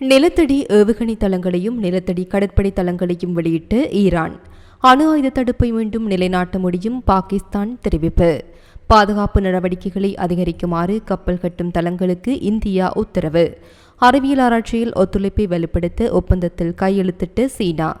நிலத்தடி ஏவுகணை தளங்களையும் நிலத்தடி கடற்படை தளங்களையும் வெளியிட்டு ஈரான். அணு ஆயுத தடுப்பை மீண்டும் நிலைநாட்ட முடியும் பாகிஸ்தான் தெரிவிப்பு. பாதுகாப்பு நடவடிக்கைகளை அதிகரிக்குமாறு கப்பல் கட்டும் தளங்களுக்கு இந்தியா உத்தரவு. அறிவியல் ஆராய்ச்சியில் ஒத்துழைப்பை வலுப்படுத்த ஒப்பந்தத்தில் கையெழுத்திட்டு சீனா.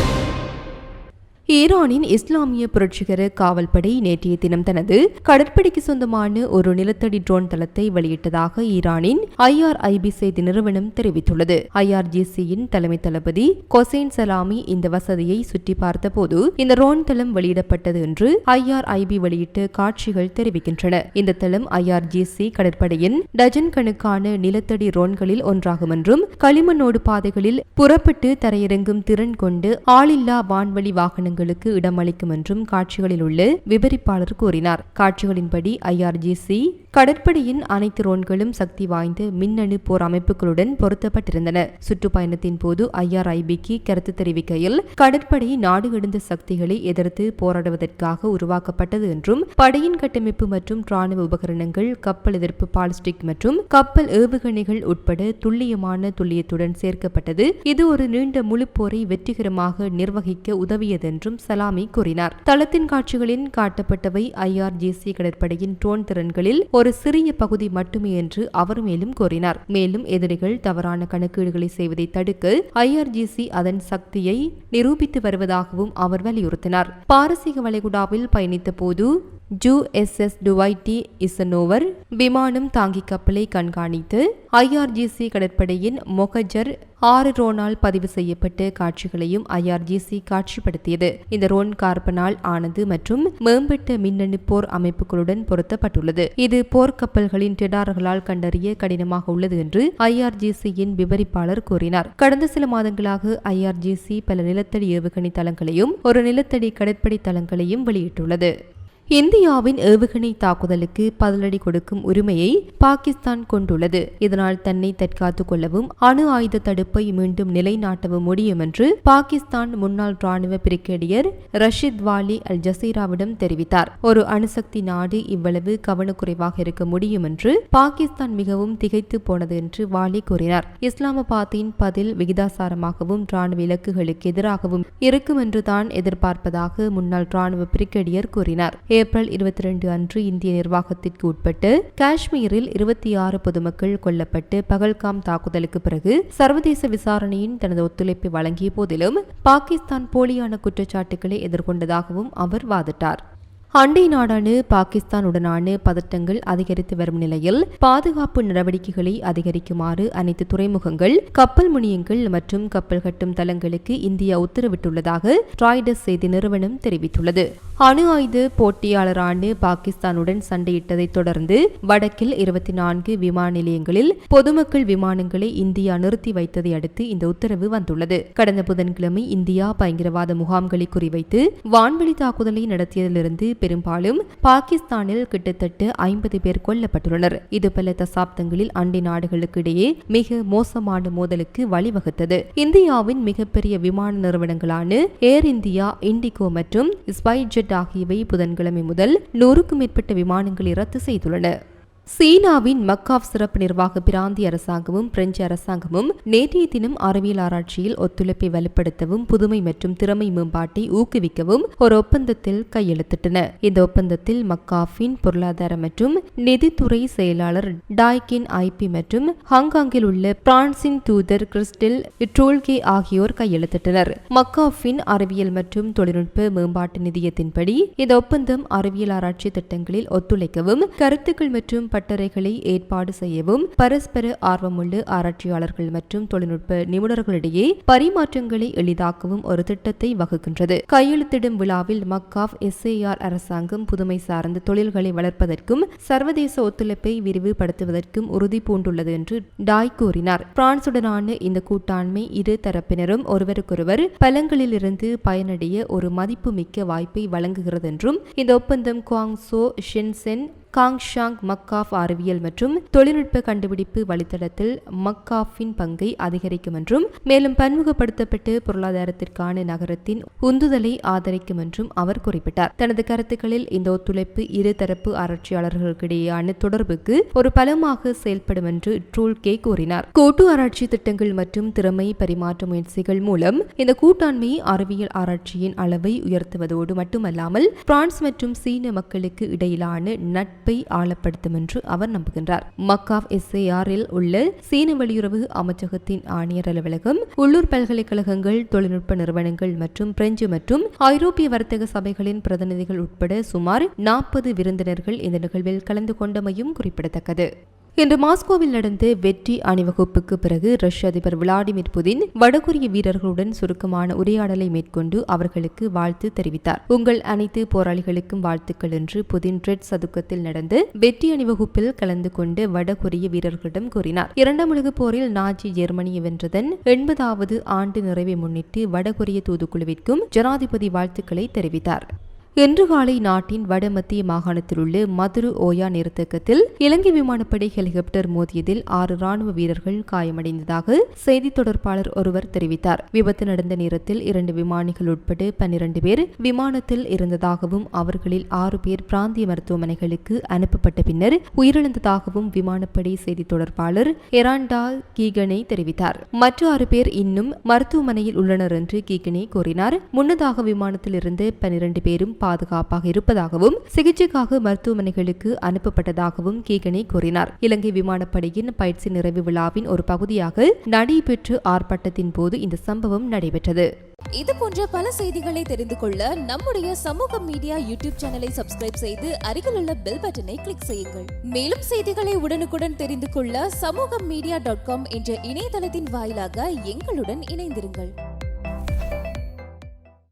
ஈரானின் இஸ்லாமிய புரட்சிகர காவல்படை நேற்றைய தினம் தனது கடற்படைக்கு சொந்தமான ஒரு நிலத்தடி ட்ரோன் தளத்தை வெளியிட்டதாக ஈரானின் ஐஆர்ஐபி செய்தி நிறுவனம் தெரிவித்துள்ளது. ஐஆர்ஜிசியின் தலைமை தளபதி கொசைன் சலாமி இந்த வசதியை சுற்றி பார்த்தபோது இந்த ட்ரோன் தளம் வெளியிடப்பட்டது என்று ஐஆர்ஐபி வெளியிட்ட காட்சிகள் தெரிவிக்கின்றன. இந்த தளம் ஐஆர்ஜிசி கடற்படையின் டஜன் கணக்கான நிலத்தடி ரோன்களில் ஒன்றாகும் என்றும் களிமண்ணோடு பாதைகளில் புறப்பட்டு தரையிறங்கும் திறன் கொண்டு ஆளில்லா வான்வழி வாகனங்கள் விவாதங்களுக்கு இடமளிக்கும் என்றும் காட்சிகளில் உள்ள விவரிப்பாளர் கூறினார். காட்சிகளின்படி ஐஆர்ஜிசி கடற்படையின் அனைத்து ரோன்களும் சக்தி வாய்ந்த மின்னணு போர் அமைப்புகளுடன் பொருத்தப்பட்டிருந்தன. சுற்றுப்பயணத்தின் போது ஐஆர்ஐபிக்கு கருத்து தெரிவிக்கையில் கடற்படை நாடு கடந்த சக்திகளை எதிர்த்து போராடுவதற்காக உருவாக்கப்பட்டது என்றும் படையின் கட்டமைப்பு மற்றும் ராணுவ உபகரணங்கள் கப்பல் எதிர்ப்பு பாலிஸ்டிக் மற்றும் கப்பல் ஏவுகணைகள் உட்பட துல்லியமான துல்லியத்துடன் சேர்க்கப்பட்டது. இது ஒரு நீண்ட முழு போரை வெற்றிகரமாக நிர்வகிக்க உதவியது என்றும் சலாமி கூறினார். தளத்தின் காட்சிகளின் காட்டப்பட்டவை ஐஆர்ஜிசி கடற்படையின் ட்ரோன் திறன்களில் ஒரு சிறிய பகுதி மட்டுமே என்று அவர் மேலும் கூறினார். மேலும் எதிரிகள் தவறான கணக்கீடுகளை செய்வதை தடுக்க ஐஆர்ஜிசி அதன் சக்தியை நிரூபித்து வருவதாகவும் அவர் வலியுறுத்தினார். பாரசீக வளைகுடாவில் பயணித்த போது U S S Dwight Eisenhower விமானம் தாங்கி கப்பலை கண்காணித்து ஐஆர்ஜிசி கடற்படையின் மொகஜர் ஆறு ரோனால் பதிவு செய்யப்பட்ட காட்சிகளையும் ஐஆர்ஜிசி காட்சிப்படுத்தியது. இந்த ரோன் கார்பனால் ஆனது மற்றும் மேம்பட்ட மின்னணு போர் அமைப்புகளுடன் பொருத்தப்பட்டுள்ளது. இது போர்க்கப்பல்களின் டெடார்களால் கண்டறிய கடினமாக உள்ளது என்று ஐஆர்ஜிசியின் விவரிப்பாளர் கூறினார். கடந்த சில மாதங்களாக ஐஆர்ஜிசி பல நிலத்தடி ஏவுகணை தளங்களையும் ஒரு நிலத்தடி கடற்படை தளங்களையும் வெளியிட்டுள்ளது. இந்தியாவின் ஏவுகணை தாக்குதலுக்கு பதிலடி கொடுக்கும் உரிமையை பாகிஸ்தான் கொண்டுள்ளது. இதனால் தன்னை தற்காத்துக் கொள்ளவும் அணு ஆயுத தடுப்பை மீண்டும் நிலைநாட்டவும் முடியும் என்று பாகிஸ்தான் முன்னாள் ராணுவ பிரிகேடியர் ரஷித் வாலி அல் ஜசீராவிடம் தெரிவித்தார். ஒரு அணுசக்தி நாடு இவ்வளவு கவனக்குறைவாக இருக்க முடியும் என்று பாகிஸ்தான் மிகவும் திகைத்து போனது என்று வாலி கூறினார். இஸ்லாமாபாத்தின் பதில் விகிதாசாரமாகவும் ராணுவ இலக்குகளுக்கு எதிராகவும் இருக்கும் என்றுதான் எதிர்பார்ப்பதாக முன்னாள் ராணுவ பிரிகேடியர் கூறினார். ஏப்ரல் இருபத்தி ரெண்டு அன்று இந்திய நிர்வாகத்திற்கு உட்பட்டு காஷ்மீரில் இருபத்தி ஆறு பொதுமக்கள் கொல்லப்பட்டு பகல்காம் தாக்குதலுக்கு பிறகு சர்வதேச விசாரணையின் தனது ஒத்துழைப்பை வழங்கிய போதிலும் பாகிஸ்தான் போலியான குற்றச்சாட்டுகளை எதிர்கொண்டதாகவும் அவர் வாதிட்டார். அண்டை நாடான பாகிஸ்தானுடனான பதட்டங்கள் அதிகரித்து வரும் நிலையில் பாதுகாப்பு நடவடிக்கைகளை அதிகரிக்குமாறு அனைத்து துறைமுகங்கள் கப்பல் முனியங்கள் மற்றும் கப்பல் கட்டும் தளங்களுக்கு இந்தியா உத்தரவிட்டுள்ளதாக ராய்டர்ஸ் செய்தி நிறுவனம் தெரிவித்துள்ளது. அணு ஆயுத போட்டியாளரான பாகிஸ்தானுடன் சண்டையிட்டதை தொடர்ந்து வடக்கில் இருபத்தி நான்கு விமான நிலையங்களில் பொதுமக்கள் விமானங்களை இந்தியா நிறுத்தி வைத்ததை அடுத்து இந்த உத்தரவு வந்துள்ளது. கடந்த புதன்கிழமை இந்தியா பயங்கரவாத முகாம்களை குறிவைத்து வான்வெளி தாக்குதலை நடத்தியதிலிருந்து பெரும்பாலும் பாகிஸ்தானில் கிட்டத்தட்ட ஐம்பது பேர் கொல்லப்பட்டுள்ளனர். இது பல தசாப்தங்களில் அண்டை நாடுகளுக்கு இடையே மிக மோசமான மோதலுக்கு வழிவகுத்தது. இந்தியாவின் மிகப்பெரிய விமான நிறுவனங்களான ஏர் இந்தியா இண்டிகோ மற்றும் ஸ்பைஜெட் ஆகியவை புதன்கிழமை முதல் நூறுக்கும் மேற்பட்ட விமானங்களை ரத்து செய்துள்ளன. சீனாவின் மக்காவ் சிறப்பு நிர்வாக பிராந்திய அரசாங்கமும் பிரெஞ்சு அரசாங்கமும் நேற்றைய தினம் அறிவியல் ஆராய்ச்சியில் ஒத்துழைப்பை வலுப்படுத்தவும் புதுமை மற்றும் திறமை மேம்பாட்டை ஊக்குவிக்கவும் ஒரு ஒப்பந்தத்தில் கையெழுத்திட்டன. இந்த ஒப்பந்தத்தில் மக்காஃபின் பொருளாதார மற்றும் நிதித்துறை செயலாளர் டாய்கின் ஐபி மற்றும் ஹாங்காங்கில் உள்ள பிரான்சின் தூதர் கிறிஸ்டில் ட்ரோல்கே ஆகியோர் கையெழுத்திட்டனர். மக்காஃபின் அறிவியல் மற்றும் தொழில்நுட்ப மேம்பாட்டு நிதியத்தின்படி இந்த ஒப்பந்தம் அறிவியல் ஆராய்ச்சி திட்டங்களில் ஒத்துழைக்கவும் கருத்துக்கள் மற்றும் பட்டறைகளை ஏற்பாடு செய்யவும் பரஸ்பர ஆர்வமுள்ள ஆராய்ச்சியாளர்கள் மற்றும் தொழில்நுட்ப நிபுணர்களிடையே பரிமாற்றங்களை எளிதாக்கவும் ஒரு திட்டத்தை வகுக்கின்றது. கையெழுத்திடும் விழாவில் மக்காஃப் எஸ்ஏஆர் அரசாங்கம் புதுமை சார்ந்த தொழில்களை வளர்ப்பதற்கும் சர்வதேச ஒத்துழைப்பை விரிவுபடுத்துவதற்கும் உறுதி பூண்டுள்ளது என்று டாய் கூறினார். பிரான்சுடனான இந்த கூட்டாண்மை இரு தரப்பினரும் ஒருவருக்கொருவர் பலங்களிலிருந்து பயனடைய ஒரு மதிப்புமிக்க வாய்ப்பை வழங்குகிறது என்றும் இந்த ஒப்பந்தம் குவாங்சோ ஷென்சென் காங்ஷாங் மக்காஃப் அறிவியல் மற்றும் தொழில்நுட்ப கண்டுபிடிப்பு வழித்தடத்தில் மக்காஃபின் பங்கை அதிகரிக்கும் என்றும் மேலும் பன்முகப்படுத்தப்பட்டு பொருளாதாரத்திற்கான நகரத்தின் உந்துதலை ஆதரிக்கும் என்றும் அவர் குறிப்பிட்டார். தனது கருத்துக்களில் இந்த ஒத்துழைப்பு இருதரப்பு ஆராய்ச்சியாளர்களுக்கிடையேயான தொடர்புக்கு ஒரு பலமாக செயல்படும் என்று ட்ரூல் கே கூறினார். கூட்டு ஆராய்ச்சி திட்டங்கள் மற்றும் திறமை பரிமாற்ற முயற்சிகள் மூலம் இந்த கூட்டாண்மை அறிவியல் ஆராய்ச்சியின் அளவை உயர்த்துவதோடு மட்டுமல்லாமல் பிரான்ஸ் மற்றும் சீன மக்களுக்கு இடையிலான நட்பு ஆழப்படுத்தும் என்று அவர் நம்புகின்றார். மக்காவ் எஸ்ஏஆரில் உள்ள சீன வெளியுறவு அமைச்சகத்தின் ஆணையர் அலுவலகம் உள்ளூர் பல்கலைக்கழகங்கள் தொழில்நுட்ப நிறுவனங்கள் மற்றும் பிரெஞ்சு மற்றும் ஐரோப்பிய வர்த்தக சபைகளின் பிரதிநிதிகள் உட்பட சுமார் நாற்பது விருந்தினர்கள் இந்த நிகழ்வில் கலந்து கொண்டமையும் குறிப்பிடத்தக்கது. இன்று மாஸ்கோவில் நடந்த வெற்றி அணிவகுப்புக்கு பிறகு ரஷ்ய அதிபர் விளாடிமிர் புதின் வடகொரிய வீரர்களுடன் சுருக்கமான உரையாடலை மேற்கொண்டு அவர்களுக்கு வாழ்த்து தெரிவித்தார். உங்கள் அனைத்து போராளிகளுக்கும் வாழ்த்துக்கள் என்று புதின் ரெட் சதுக்கத்தில் நடந்து வெற்றி அணிவகுப்பில் கலந்து கொண்டு வடகொரிய வீரர்களிடம் கூறினார். இரண்டாம் உலகப் போரில் நாஜி ஜெர்மனியை வென்றதன் எண்பதாவது ஆண்டு நிறைவை முன்னிட்டு வடகொரிய தூதுக்குழுவிற்கும் ஜனாதிபதி வாழ்த்துக்களை தெரிவித்தார். இன்று காலை நாட்டின் வடமத்திய மாகாணத்தில் உள்ள மதுரு ஓயா நிறுத்தக்கத்தில் இலங்கை விமானப்படை ஹெலிகாப்டர் மோதியதில் ஆறு ராணுவ வீரர்கள் காயமடைந்ததாக செய்தி தொடர்பாளர் ஒருவர் தெரிவித்தார். விபத்து நடந்த நேரத்தில் இரண்டு விமானிகள் உட்பட பன்னிரண்டு பேர் விமானத்தில் இருந்ததாகவும் அவர்களில் ஆறு பேர் பிராந்திய மருத்துவமனைகளுக்கு அனுப்பப்பட்ட பின்னர் உயிரிழந்ததாகவும் விமானப்படை செய்தி தொடர்பாளர் எராண்டா கீகனே தெரிவித்தார். மற்ற ஆறு பேர் இன்னும் மருத்துவமனையில் உள்ளனர் என்று கீகனே கூறினார். முன்னதாக விமானத்தில் இருந்து பன்னிரண்டு பேரும் பாதுகாப்பாக இருப்பதாகவும் சிகிச்சைக்காக மருத்துவமனைகளுக்கு அனுப்பப்பட்டதாகவும் கீகனே கூறினார். இலங்கை விமானப்படையின் பயிற்சி நிறைவு விழாவின் ஒரு பகுதியாக நடைபெற்று ஆர்ப்பாட்டத்தின் போது இந்த சம்பவம் நடைபெற்றது. இது போன்ற பல செய்திகளை தெரிந்து கொள்ள நம்முடைய சமூக மீடியா யூடியூப் சேனலை சப்ஸ்கிரைப் செய்து அருகிலுள்ள பெல் பட்டனை கிளிக் செய்யுங்கள். மேலும் செய்திகளை உடனுக்குடன் தெரிந்து கொள்ள சமூக மீடியா டாட் காம் என்ற இணையதளத்தின் வாயிலாக எங்களுடன் இணைந்திருங்கள்.